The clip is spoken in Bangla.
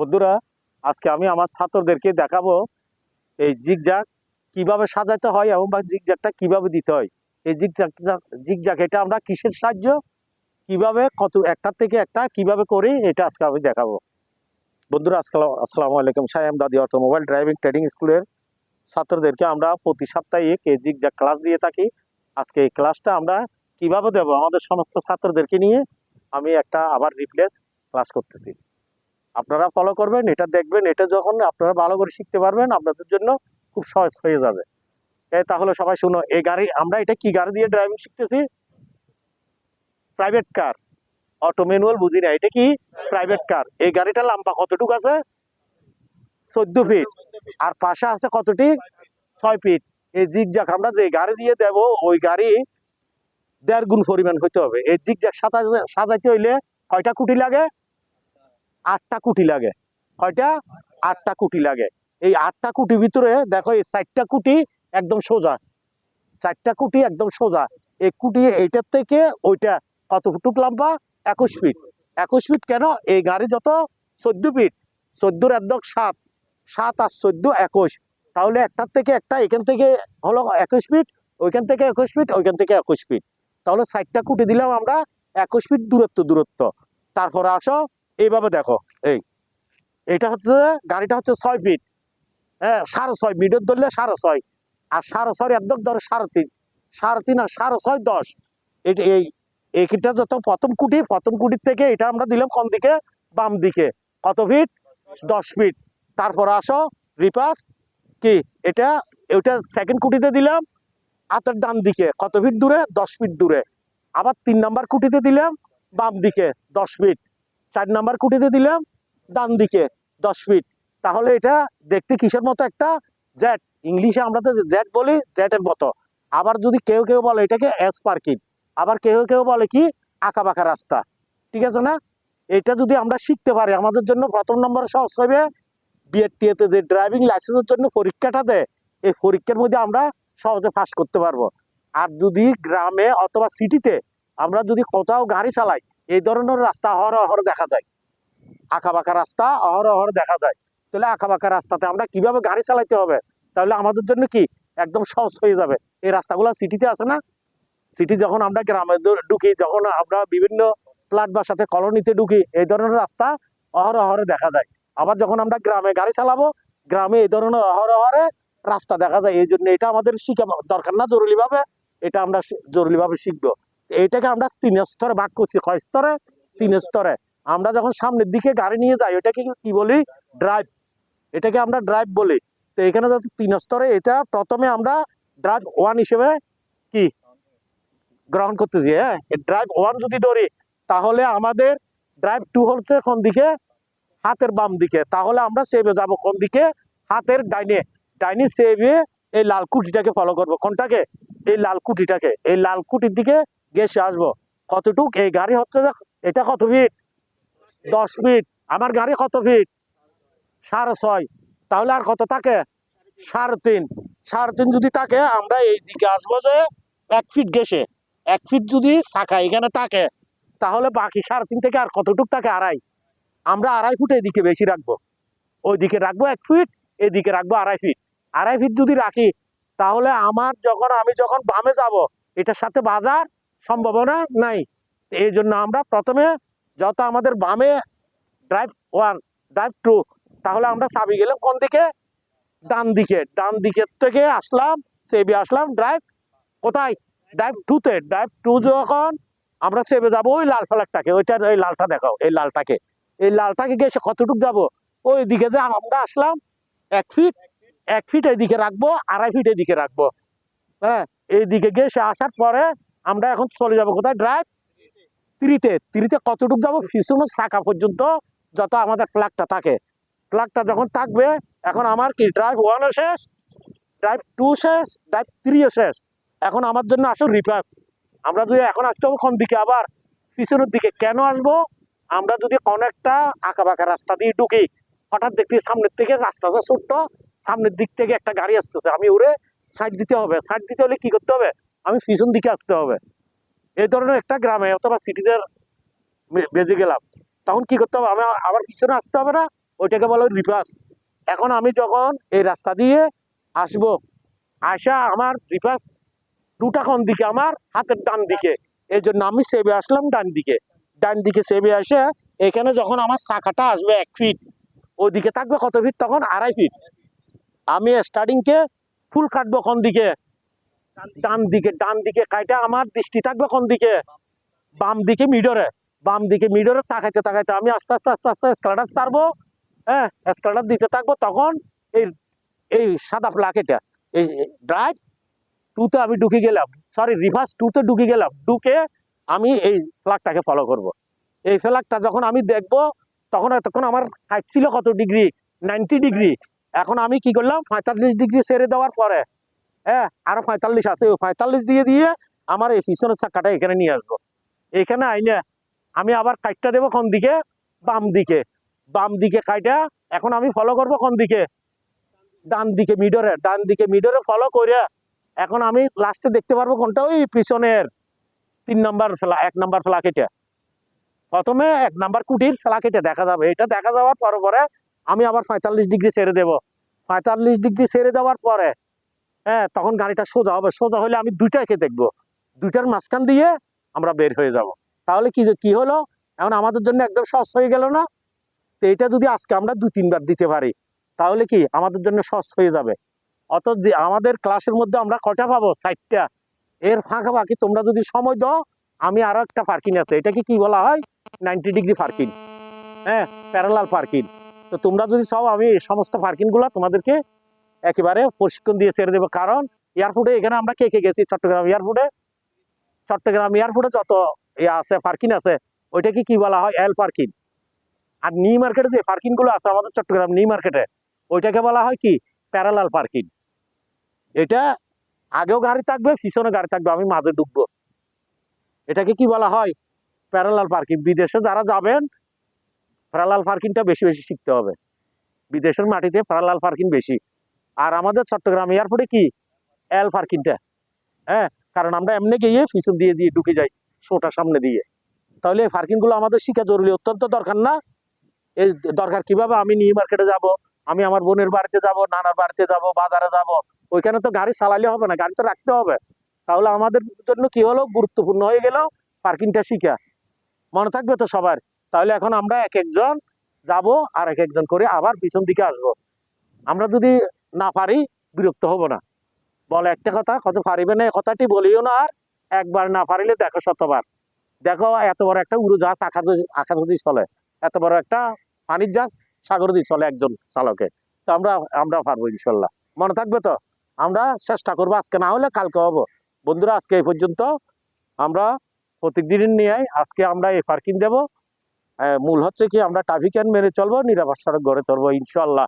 বন্ধুরা, আজকে আমি আমার ছাত্রদেরকে দেখাবো এই জিগজাগ কীভাবে সাজাতে হয় এবং বা জিগজাগটা কীভাবে দিতে হয়। এই জিগজাগ জিগজাগ এটা আমরা কিসের সাহায্য? কীভাবে, কত একটার থেকে একটা কীভাবে করি এটা আজকে আমি দেখাবো। বন্ধুরা আজকাল আসসালামু আলাইকুম। সায়াম দাদি অর্থ মোবাইল ড্রাইভিং ট্রেডিং স্কুলের ছাত্রদেরকে আমরা প্রতি সপ্তাহে এই জিগজাগ ক্লাস দিয়ে থাকি। আজকে এই ক্লাসটা আমরা কীভাবে দেব? আমাদের সমস্ত ছাত্রদেরকে নিয়ে আমি একটা আবার রিপ্লেস ক্লাস করতেছি। আপনারা ফলো করবেন, এটা দেখবেন, এটা যখন আপনারা ভালো করে শিখতে পারবেন, আপনাদের জন্য খুব সহজ হয়ে যাবে। তাহলে সবাই শুনো, এই গাড়ি, আমরা এটা কি গাড়ি দিয়ে ড্রাইভিং শিখতেছি? প্রাইভেট কার অটো ম্যানুয়াল বুঝি না, এটা কি? প্রাইভেট কার এই গাড়িটা লম্বা কতটুকু আছে? চোদ্দ ফিট আর পাশে আছে কতটি? ছয় ফিট এই জিগজাক আমরা যে গাড়ি দিয়ে দেব, ওই গাড়ি দেড় গুণ পরিমাণ হইতে হবে। এই জিগজাক সাজাইতে সাজাইতে হইলে কয়টা কুটি লাগে? আটটা কুটি লাগে। কয়টা? আটটা কুটি লাগে। এই আটটা কুটির ভিতরে দেখো, এই চারটা কুটি একদম সোজা। চারটা কুটি একদম সোজা। এই কুটি এইটার থেকে ওইটা কত ফুটুক লম্বা? একুশ ফিট। একুশ ফিট কেন? এই গাড়ি যত চোদ্দ ফিট। চোদ্দোর একদম সাত। সাত আর চোদ্দ একুশ। তাহলে একটার থেকে একটা এখান থেকে হলো একুশ ফিট, ওইখান থেকে একুশ ফিট, ওইখান থেকে একুশ ফিট। তাহলে ষাটটা কুটি দিলাম আমরা একুশ ফিট দূরত্ব দূরত্ব। তারপরে আসো এইভাবে দেখো, এই। এটা হচ্ছে, গাড়িটা হচ্ছে ছয় ফিট হ্যাঁ সাড়ে ছয় মিটার ধরলে সাড়ে ছয়। আর সাড়ে ছয় একদম ধরে সাড়ে তিন। সাড়ে তিন আর সাড়ে ছয় দশ। এটা এই, এইটা যত প্রথম কুটি, প্রথম কুটির থেকে এটা আমরা দিলাম কোন দিকে? বাম দিকে। কত ফিট দশ ফিট তারপর আসো রিপাস কি? এটা, ওইটা সেকেন্ড কুটিতে দিলাম। হাতের ডান দিকে। কত ফিট দূরে? দশ ফিট দূরে। আবার তিন নাম্বার কুটিতে দিলাম, বাম দিকে। দশ ফিট চার নাম্বার কুটিতে দিলাম, ডান দিকে দশ ফিট তাহলে এটা দেখতে কিসের মতো একটা জ্যাট ইংলিশে আমরা তো জ্যাট বলি জ্যাটের মতো। আবার যদি কেউ কেউ বলে এটাকে এস পার্কিং আবার কেউ কেউ বলে কি, আঁকা বাঁকা রাস্তা। ঠিক আছে না? এটা যদি আমরা শিখতে পারি, আমাদের জন্য প্রথম নম্বর সহজ হবে বিএডটিএতে যে ড্রাইভিং লাইসেন্সের জন্য পরীক্ষাটা দেয়, এই পরীক্ষার মধ্যে আমরা সহজে পাস করতে পারব। আর যদি গ্রামে অথবা সিটিতে আমরা যদি কোথাও গাড়ি চালাই এই ধরনের রাস্তা অহর অহর দেখা যায়। আঁকা বাঁকা রাস্তা অহর অহর দেখা যায়। তাহলে আঁকা বাঁকা রাস্তাতে আমরা কীভাবে গাড়ি চালাইতে হবে? তাহলে আমাদের জন্য কি? একদম সহজ হয়ে যাবে। এই রাস্তাগুলো সিটিতে আছে না? সিটি যখন আমরা গ্রামে ঢুকি, যখন আমরা বিভিন্ন ফ্ল্যাট বাসাতে কলোনিতে ঢুকি, এই ধরনের রাস্তা অহর অহরে দেখা যায়। আবার যখন আমরা গ্রামে গাড়ি চালাবো, গ্রামে এই ধরনের অহর অহরে রাস্তা দেখা যায়। এই জন্য এটা আমাদের শিখা দরকার না, জরুরিভাবে। এটা আমরা জরুরিভাবে শিখব। এইটাকে আমরা তিন স্তরে ভাগ করছি। কয় স্তরে? তিন স্তরে। আমরা যখন সামনের দিকে গাড়ি নিয়ে যাই, ওটাকে কি বলি? ড্রাইভ এটাকে আমরা ড্রাইভ বলি। তো এখানে যত তিন স্তরে, এটা প্রথমে আমরা ড্রাইভ ওয়ান হিসেবে কি? গ্রহণ করতেছি হ্যাঁ? ড্রাইভ ওয়ান যদি ধরি, তাহলে আমাদের ড্রাইভ টু হচ্ছে কোন দিকে? হাতের বাম দিকে। তাহলে আমরা সেভে যাব কোন দিকে? হাতের ডাইনে। ডাইনে সেভে এই লাল কুটিটাকে ফলো করব। কোনটাকে? এই লাল কুটিটাকে। এই লাল কুটির দিকে গেছে, আসব। কতটুক? এই গাড়ি হচ্ছে এটা কত ফিট দশ ফিট আমার গাড়ি কত ফিট সাড়ে ছয়। তাহলে আর কত থাকে? সাড়ে তিন। সাড়ে তিন যদি থাকে, আমরা এই দিকে আসব যে এক ফিট গেছে। এক ফিট যদি শাখা এখানে থাকে, তাহলে বাকি সাড়ে তিন থেকে আর কতটুক থাকে? আড়াই। আমরা আড়াই ফুট এদিকে বেশি রাখব। ওইদিকে রাখব এক ফিট এদিকে রাখব আড়াই ফিট আড়াই ফিট যদি রাখি, তাহলে আমার যখন, আমি যখন বামে যাব, এটার সাথে বাজার সম্ভাবনা নাই। এই জন্য আমরা প্রথমে যত আমাদের বামে ড্রাইভ ওয়ান ড্রাইভ টু তাহলে আমরা চাবি গেলাম কোন দিকে? ডান দিকে। ডান দিকের থেকে আসলাম সেবি আসলাম ড্রাইভ কোথায়? ড্রাইভ টুতে ড্রাইভ টু যখন আমরা সেবে যাব ওই লাল ফ্ল্যাগটাকে, ওইটা ওই লালটা দেখাও, এই লালটাকে। এই লালটাকে গিয়ে সে কতটুক যাব? ওই দিকে যে আমরা আসলাম, এক ফিট এক ফিট এইদিকে রাখব, আড়াই ফিট এইদিকে রাখব। হ্যাঁ এইদিকে গিয়ে সে আসার পরে আমরা এখন চলে যাব কোথায়? ড্রাইভ তিরিতে। তিরিতে কতটুক যাব? পিছনের শাখা পর্যন্ত যত আমাদের ফ্ল্যাগটা থাকে। ফ্ল্যাগটা যখন থাকবে, এখন আমার কি? ড্রাইভ ওয়ানও শেষ ড্রাইভ টু শেষ ড্রাইভ থ্রিও শেষ। এখন আমার জন্য আসো রিপাস আমরা যদি এখন আসতে হবে কোন দিকে? আবার পিছনের দিকে। কেন আসব? আমরা যদি কোনো একটা আঁকা বাঁকা রাস্তা দিয়ে ঢুকি, হঠাৎ দেখতে সামনের থেকে রাস্তাটা ছোট্ট, সামনের দিক থেকে একটা গাড়ি আসতেছে। আমি উড়ে সাইড দিতে হবে। সাইড দিতে হলে কি করতে হবে? আমি পিছন দিকে আসতে হবে। এই ধরনের একটা গ্রামে অথবা সিটিতে বেজে গেলাম। তখন কি করতে হবে? আমি আবার পিছনে আসতে হবে না? ওইটাকে বলে রিভার্স এখন আমি যখন এই রাস্তা দিয়ে আসব, আসা আমার রিভার্স দুটা কোন দিকে? আমার হাতের ডান দিকে। এই জন্য আমি সেবে আসলাম ডান দিকে। ডান দিকে সেবে আসে এখানে যখন আমার শাখাটা আসবে এক ফিট ওইদিকে থাকবে কত ফিট তখন আড়াই ফিট আমি স্টার্টিংকে ফুল কাটবো কোন দিকে? ডান দিকে ডান দিকে কাইটা আমার দৃষ্টি থাকবে কোন দিকে? বাম দিকে মিডরে বাম দিকে মিডরে তাকাইতে তাকাইতে আমি আস্তে আস্তে আস্তে আস্তে স্কালাটার ছাড়বো হ্যাঁ স্কালাটার দিতে থাকব তখন এই এই সাদা প্লাক এটা, এই ড্রাইভ টুতে আমি ঢুকে গেলাম, সরি রিভার্স টুতে ঢুকে গেলাম, ঢুকে আমি এই ফ্ল্যাগটাকে ফলো করব। এই ফ্ল্যাগটা যখন আমি দেখব, তখন এতক্ষণ আমার কাজ ছিল কত ডিগ্রি? Ninety degree. এখন আমি কি করলাম, পঁয়তাল্লিশ ডিগ্রি ছেড়ে দেওয়ার পরে হ্যাঁ আরও পঁয়তাল্লিশ আছে ওই পঁয়তাল্লিশ দিয়ে দিয়ে আমার এই পিছনের চাকাটা এখানে নিয়ে আসব। এখানে আইনে আমি আবার কাইটটা দেবো কোন দিকে? বাম দিকে। বাম দিকে কাইটা, এখন আমি ফলো করব কোন দিকে? ডান দিকে মিডরে ডান দিকে মিডরে ফলো করে এখন আমি লাস্টে দেখতে পারব কোনটা? ওই পিছনের তিন নাম্বার ফেলা এক নম্বর ফেলা কেটে প্রথমে এক নাম্বার কুটির ফেলা কেটে দেখা যাবে। এটা দেখা যাওয়ার পরে পরে আমি আবার পঁয়তাল্লিশ ডিগ্রি ছেড়ে দেবো। পঁয়তাল্লিশ ডিগ্রি ছেড়ে দেওয়ার পরে হ্যাঁ তখন গাড়িটা সোজা হবে। সোজা হলে আমি দুইটাকে দেখব। দুইটার মাঝখান দিয়ে আমরা বের হয়ে যাব। তাহলে কি কি হলো? এখন আমাদের জন্য একদম সহজ হয়ে গেল না? তো এটা যদি আজকে আমরা দু তিনবার দিতে পারি, তাহলে কি আমাদের জন্য সহজ হয়ে যাবে? অত যে আমাদের ক্লাসের মধ্যে আমরা কটা পাবো? ষাটটা এর ফাঁকা ফাঁকি তোমরা যদি সময় দাও, আমি আরও একটা পার্কিং আছে। এটাকে কি বলা হয়? নাইনটি ডিগ্রি পার্কিং হ্যাঁ প্যারালাল পার্কিং তো তোমরা যদি চাও, আমি সমস্ত পার্কিংগুলো তোমাদেরকে একেবারে প্রশিক্ষণ দিয়ে ছেড়ে দেবো। কারণ এয়ারপোর্টে এখানে আমরা কে কে গেছি? চট্টগ্রাম এয়ারপোর্টে চট্টগ্রাম এয়ারপোর্টে যত ইয়ে আছে পার্কিং আছে, ওইটাকে কি বলা হয়? এল পার্কিং আর নিউ মার্কেটে যে পার্কিংগুলো আছে আমাদের চট্টগ্রাম নিউ মার্কেটে ওইটাকে বলা হয় কি? প্যারালাল পার্কিং এটা আগেও গাড়ি থাকবে পিছনে গাড়ি থাকবে, আমি মাঝে ঢুকবো এটাকে কি বলা হয়? প্যারালাল পার্কিং বিদেশে যারা যাবেন প্যারালাল পার্কিংটা বেশি বেশি শিখতে হবে। বিদেশের মাটিতে প্যারালাল পার্কিং বেশি। আর আমাদের চট্টগ্রাম এয়ারপোর্টে কি? এল পার্কিংটা হ্যাঁ কারণ আমরা এমনি গিয়ে পিছন দিয়ে দিয়ে ঢুকে যাই, শোটা সামনে দিয়ে। তাহলে এই পার্কিংগুলো আমাদের শিখা জরুরি, অত্যন্ত দরকার না? এই দরকার কীভাবে আমি নিউ মার্কেটে যাব, আমি আমার বোনের বাড়িতে যাব, নানার বাড়িতে যাব, বাজারে যাব? ওইখানে তো গাড়ি চালালে হবে না, গাড়ি তো রাখতে হবে। তাহলে আমাদের জন্য কি হলো? গুরুত্বপূর্ণ হয়ে গেল পার্কিংটা শিখা মনে থাকবে তো সবার? তাহলে এখন আমরা এক একজন যাব, আর এক একজন করে আবার পিছন দিকে আসব। আমরা যদি না পারি, বিরক্ত হব না। বলে একটা কথা, কত পারিবে না কথাটি বলিও না আর, একবার না পারিলে দেখো শতবার। দেখো এত বড় একটা উড়োজাহাজ আকাশ আকাশ দিয়ে চলে। এত বড় একটা পানির জাহাজ সাগর দিয়ে চলে একজন চালকে। তো আমরা আমরা পারব ইনশাল্লাহ। মনে থাকবে তো? আমরা চেষ্টা করব, আজকে না হলে কালকে হব। বন্ধুরা, আজকে এই পর্যন্ত। আমরা প্রত্যেকদিন নিয়ে আজকে আমরা এই পার্কিং দেব। মূল হচ্ছে কি, আমরা ট্রাফিক আইন মেনে চলবো, নিরাপদ সড়ক গড়ে তুলবো ইনশাল্লাহ।